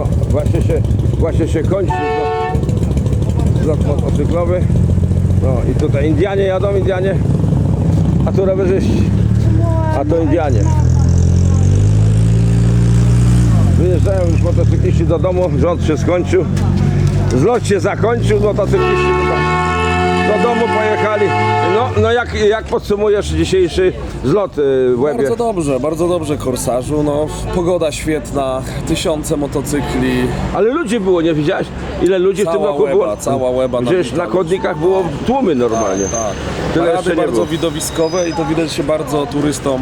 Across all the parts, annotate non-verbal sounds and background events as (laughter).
No, właśnie się, właśnie się kończy zlot, zlot motocyklowy. No i tutaj Indianie jadą, Indianie, a tu rowerzyści, a to Indianie. Wyjeżdżają już motocykliści do domu, rząd się skończył. Zlot się zakończył, motocykliści do, do domu pojechali. No, no jak, jak podsumujesz dzisiejszy zlot y, w Łebie? Bardzo dobrze, bardzo dobrze korsarzu. No, pogoda świetna, tysiące motocykli. Ale ludzi było, nie widziałeś? Ile ludzi w Cała tym roku łeba, było? cała łeba Gdzieś nabita na chodnikach było tłumy normalnie. Tak. Tyle Parady jeszcze nie bardzo było. widowiskowe i to widać się bardzo turystom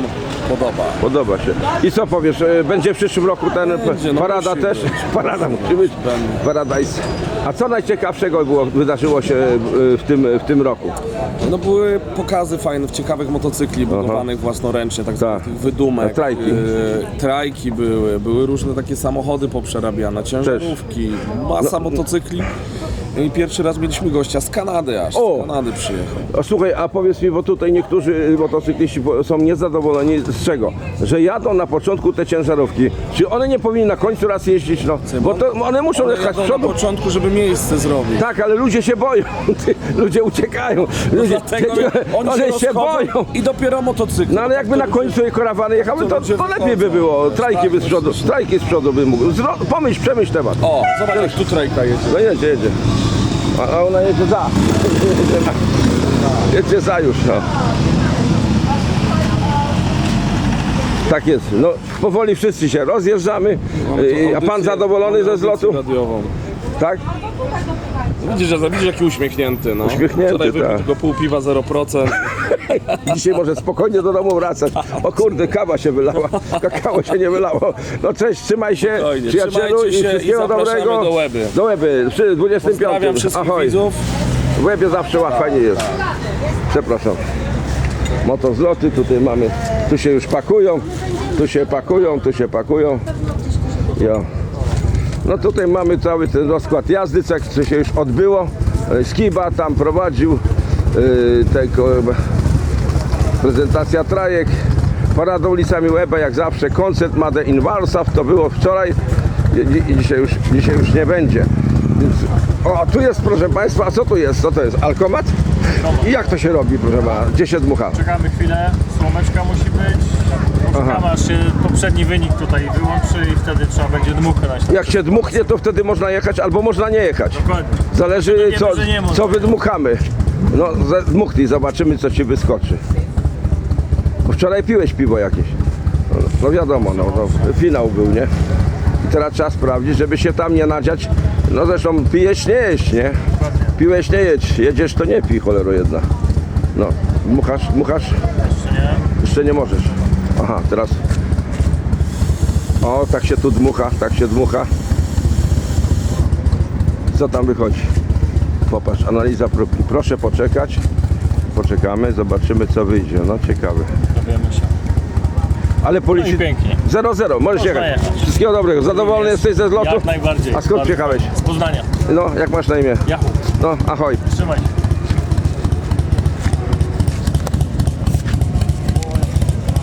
podoba. Podoba się. I co powiesz, e, będzie w przyszłym roku ten Będzie, no parada musi też? być. Parada musi być. Będzie. Paradise. A co najciekawszego było, wydarzyło się e, w tym, w tym roku? No były pokazy fajnych, ciekawych motocykli budowanych własnoręcznie, tak zwanych tych wydumek. A trajki. e, trajki były, były różne takie samochody poprzerabiane, ciężarówki, masa No. I pierwszy raz mieliśmy gościa z Kanady aż, O! z Kanady przyjechał. O, słuchaj, a powiedz mi, bo tutaj niektórzy motocykliści są niezadowoleni z czego? Że jadą na początku te ciężarówki. Czy one nie powinny na końcu raz jeździć? No, bo to one muszą One jechać z jadą na przodu. początku, żeby miejsce zrobić. Tak, ale ludzie się boją. Ludzie uciekają. Ludzie, No Dlatego oni one się, się rozchodzą boją. I dopiero motocykl. No ale jakby na końcu je karawany jechały, to, ludzie to lepiej by wychodzą. było. Trajki by z Tak, przodu, trajki z przodu by mógł. Zro, pomyśl, przemyśl temat. O, zobacz jak tu trajka jedzie. No jedzie, jedzie. A, ona jedzie za. Jedzie za. Już. No. Tak jest. No, powoli wszyscy się rozjeżdżamy. Y, A pan zadowolony ze zlotu? Radiową. Tak? Widzisz, że widzisz jaki uśmiechnięty, no. Uśmiechnięty, Wczoraj wypił tak. tylko pół piwa 0%. I (laughs) dzisiaj może spokojnie do domu wracać. O kurde, kawa się wylała. Kakao się nie wylało. No cześć, trzymaj się. Spokojnie, Przyjacielu trzymajcie i się i wszystkiego zapraszamy dobrego. do Łeby. Do Łeby. Przy 25. Pozdrawiam wszystkich Ahoj. widzów. W Łebie zawsze łatwo fajnie jest. Przepraszam. Motozloty tutaj mamy. Tu się już pakują. Tu się pakują, tu się pakują. Jo. No tutaj mamy cały ten rozkład jazdy, co się już odbyło. E, Skiba tam prowadził yy, tego, prezentacja trajek. Parada ulicami Łeba jak zawsze. Koncert Made in Warsaw to było wczoraj i, dzisiaj, już, dzisiaj już nie będzie. Więc, o, tu jest proszę Państwa, a co tu jest? Co to jest? Alkomat? I jak to się robi proszę Pana? Gdzie się dmucha? Czekamy chwilę, słomeczka musi być. Czekamy aż się poprzedni wynik tutaj wyłączy i wtedy trzeba będzie dmuchnąć. Jak się dmuchnie, to wtedy można jechać albo można nie jechać. Dokładnie. Zależy wiemy, co, że nie można. co wydmuchamy. No za- dmuchnij, zobaczymy co ci wyskoczy. Bo wczoraj piłeś piwo jakieś. No, no wiadomo, no to finał był, nie? I teraz trzeba sprawdzić, żeby się tam nie nadziać. No zresztą pijesz, nie jeść, nie? Piłeś, nie jedź. Jedziesz, to nie pij, cholero jedna. No, dmuchasz, dmuchasz? Jeszcze nie? Jeszcze nie możesz. Aha, teraz. O, tak się tu dmucha, tak się dmucha. Co tam wychodzi? Popatrz, analiza próbki. Proszę poczekać. Poczekamy, zobaczymy co wyjdzie. No ciekawe. Dowiemy się. Ale No policzyć. i pięknie. 0-0, możesz Można jechać. jechać. Wszystkiego dobrego. Zadowolony Jest. jesteś ze zlotu? Jak najbardziej. A skąd Bardzo przyjechałeś? Z Poznania. No, jak masz na imię? Yahoo. No, ahoj. Trzymaj się.